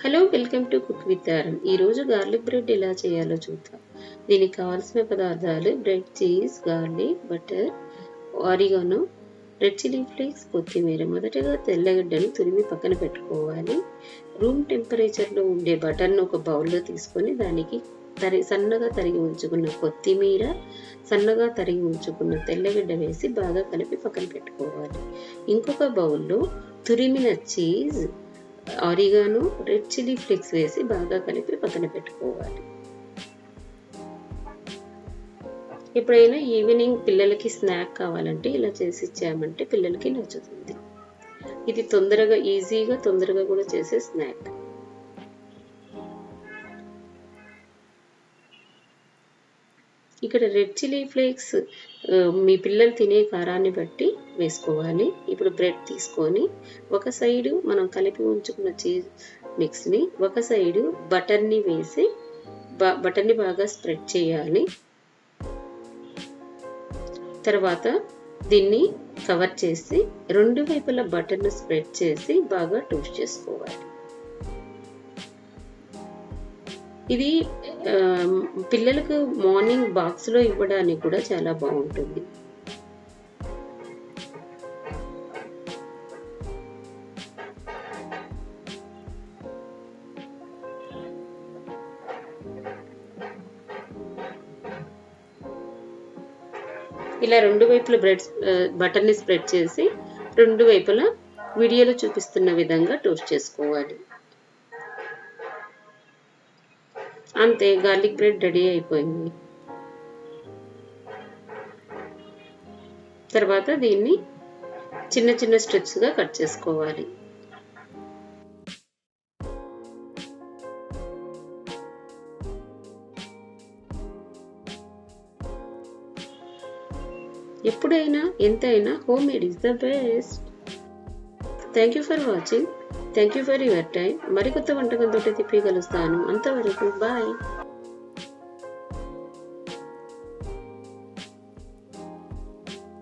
Hello welcome to cook with Aaram ఈరోజు garlic bread ఎలా చేయాలో చూద్దాం. దీనికి కావాల్సిన పదార్థాలు bread cheese garlic butter oregano red chilli flakes కొత్తిమీర. మొదటగా తెల్లగడ్డను తురిమి పక్కన పెట్టుకోవాలి. రూమ్ టెంపరేచర్లో ఉండే బటర్ను ఒక బౌల్లో తీసుకొని దానికి తరి సన్నగా తరిగి ఉంచుకున్న కొత్తిమీర సన్నగా తరిగి ఉంచుకున్న తెల్లగడ్డ వేసి బాగా కలిపి పక్కన పెట్టుకోవాలి. ఇంకొక బౌల్లో తురిమిన cheese oregano red chilli flakes వేసి బాగా కలిపి పక్కన పెట్టుకోవాలి. ఎప్పుడైనా ఈవినింగ్ పిల్లలకి స్నాక్ కావాలంటే ఇలా చేసి ఇచ్చామంటే పిల్లలకి నచ్చుతుంది. ఇది తొందరగా ఈజీగా తొందరగా కూడా చేసే స్నాక్ ఇక్కడ రెడ్ చిల్లీ ఫ్లేక్స్ మీ పిల్లలు తినే కారాన్ని బట్టి వేసుకోవాలి. ఇప్పుడు బ్రెడ్ తీసుకొని ఒక సైడు మనం కలిపి ఉంచుకున్న చీజ్ మిక్స్ని ఒక సైడు బటర్ని వేసి బ బటర్ని బాగా స్ప్రెడ్ చేయాలి. తర్వాత దీన్ని కవర్ చేసి రెండు వైపుల బటర్ను స్ప్రెడ్ చేసి బాగా టోస్ట్ చేసుకోవాలి. ఇది పిల్లలకు మార్నింగ్ బాక్స్లో ఇవ్వడానికి కూడా చాలా బాగుంటుంది. ఇలా రెండు వైపుల బ్రెడ్ బటర్ని స్ప్రెడ్ చేసి రెండు వైపులా వీడియోలో చూపిస్తున్న విధంగా టోస్ట్ చేసుకోవాలి. అంతే గార్లిక్ బ్రెడ్ రెడీ అయిపోయింది. తర్వాత దీన్ని చిన్న చిన్న స్ట్రిప్స్గా కట్ చేసుకోవాలి. ఎప్పుడైనా ఎంతైనా home is the best thank you for watching thank you for your time మరికొత్త వంటకంతో తిప్పి కలుస్తాను అంతవరకు బాయ్